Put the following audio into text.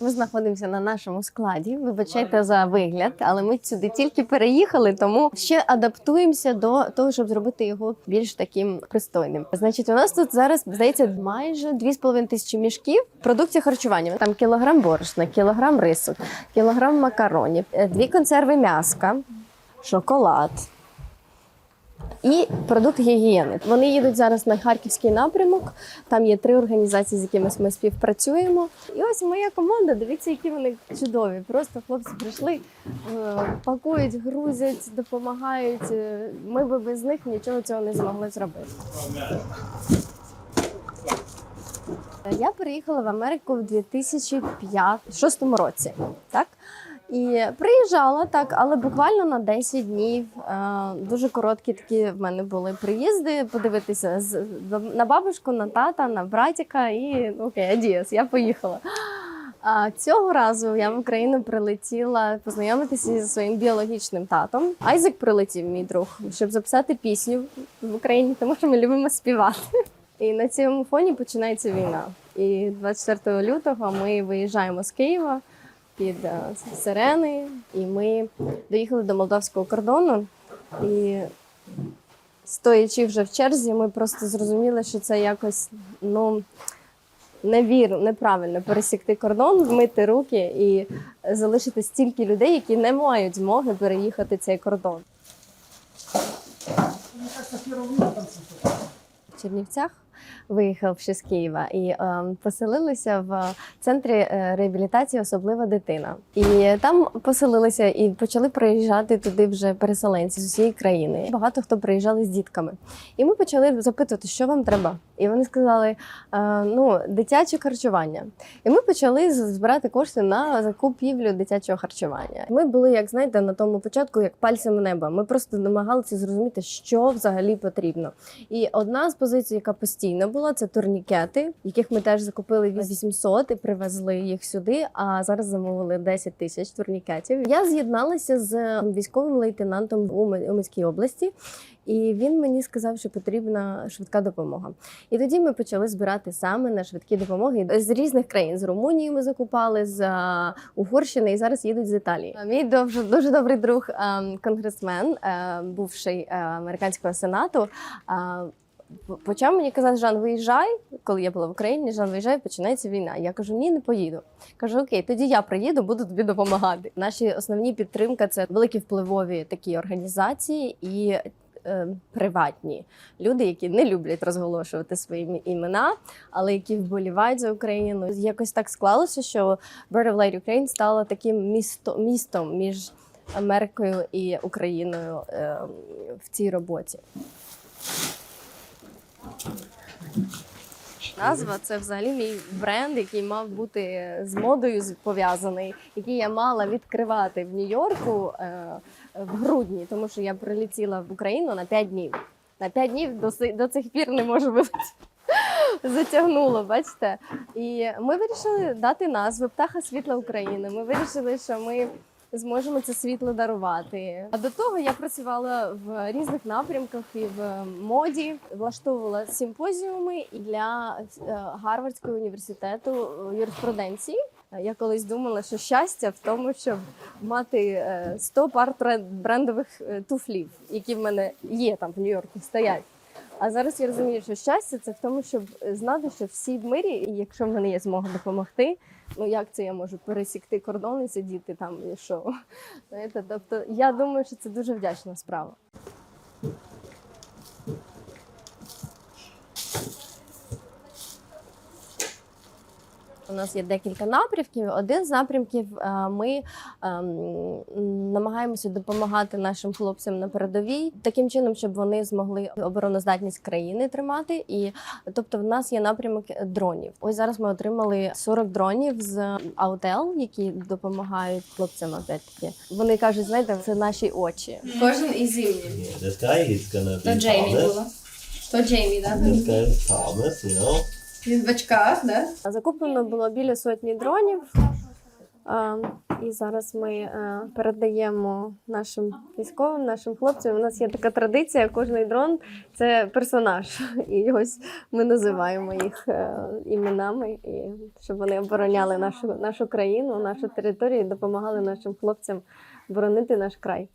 Ми знаходимося на нашому складі. Вибачайте за вигляд, але ми сюди тільки переїхали, тому ще адаптуємося до того, щоб зробити його більш таким пристойним. Значить, у нас тут зараз здається майже 2,5 тисячі мішків продуктів харчування. Там кілограм борошна, кілограм рису, кілограм макаронів, е, дві консерви м'яска, шоколад. І продукт гігієни. Вони їдуть зараз на харківський напрямок. Там є три організації, з якими ми співпрацюємо. І ось моя команда. Дивіться, які вони чудові. Просто хлопці прийшли, е, пакують, грузять, допомагають. Е, Ми би без них нічого цього не змогли зробити. Я переїхала в Америку в 2006 році. Так? І приїжджала так, але буквально на 10 днів. Е, Дуже короткі такі в мене були приїзди. Подивитися на бабушку, на тата, на братіка і ну, окей, адіас, я поїхала. А цього разу я в Україну прилетіла познайомитися зі своїм біологічним татом. Айзек прилетів, мій друг, щоб записати пісню в Україні, тому що ми любимо співати. І на цьому фоні починається війна. І 24 лютого ми виїжджаємо з Києва під е, сирени, і ми доїхали до молдавського кордону. І стоячи вже в черзі, ми просто зрозуміли, що це якось ну невірно, неправильно пересікти кордон, вмити руки і залишити стільки людей, які не мають змоги переїхати цей кордон. В Чернівцях, виїхавши з Києва, і е, поселилися в центрі е, реабілітації особлива дитина. І там поселилися і почали приїжджати туди вже переселенці з усієї країни. Багато хто приїжджали з дітками. І ми почали запитувати, що вам треба. І вони сказали: е, ну, дитяче харчування. І ми почали збирати кошти на закупівлю дитячого харчування. Ми були, як знаєте, на тому початку, як пальцем в небо. Ми просто намагалися зрозуміти, що взагалі потрібно. І одна з позицій, яка постійно була, це турнікети, яких ми теж закупили 800 і привезли їх сюди. А зараз замовили 10 тисяч турнікетів. Я з'єдналася з військовим лейтенантом у Ми- у Міській області. І він мені сказав, що потрібна швидка допомога. І тоді ми почали збирати саме на швидкі допомоги з різних країн. З Румунії ми закупали, з Угорщини і зараз їдуть з Італії. Мій дуже, дуже добрий друг, ем, конгресмен, е, бувший е, американського сенату. Почав мені казати, Жан, виїжджай, коли я була в Україні, Жан, виїжджай, починається війна. Я кажу, ні, не поїду. Кажу, окей, тоді я приїду, буду тобі допомагати. Наші основні підтримка це великі впливові такі організації і е, приватні люди, які не люблять розголошувати свої імена, але які вболівають за Україну. Якось так склалося, що Bird of Light Ukraine стало таким місто, містом між Америкою і Україною е, в цій роботі. Назва це взагалі мій бренд, який мав бути з модою пов'язаний, який я мала відкривати в Нью-Йорку е, в грудні, тому що я прилетіла в Україну на 5 днів. На 5 днів до, до цих пір не можу вилетіти. Затягнуло, бачите? І ми вирішили дати назву Птаха світла України. Ми вирішили, що ми зможемо це світло дарувати. А до того я працювала в різних напрямках і в моді, влаштовувала симпозіуми для е, Гарвардського університету юриспруденції. Я колись думала, що щастя в тому, щоб мати е, 100 пар брендових е, туфлів, які в мене є там в Нью-Йорку, стоять. А зараз я розумію, що щастя це в тому, щоб знати, що всі в мирі, і якщо в мене є змога допомогти, ну як це я можу пересікти кордон і сидіти там і що? Тобто я думаю, що це дуже вдячна справа. Нас є декілька напрямків. Один з напрямків е, ми ем, намагаємося допомагати нашим хлопцям на передовій таким чином, щоб вони змогли обороноздатність країни тримати. І тобто, в нас є напрямок дронів. Ось зараз ми отримали 40 дронів з Аутел, які допомагають хлопцям. Опять таки вони кажуть, знаєте, це наші очі. Кожен із зимні. То Джеймі було. То Джеймі, так? Очках, да? Закуплено було біля сотні дронів. Е, І зараз ми е, передаємо нашим військовим, нашим хлопцям. У нас є така традиція: кожний дрон це персонаж. І ось ми називаємо їх е, іменами, і щоб вони обороняли нашу, нашу країну, нашу територію і допомагали нашим хлопцям боронити наш край.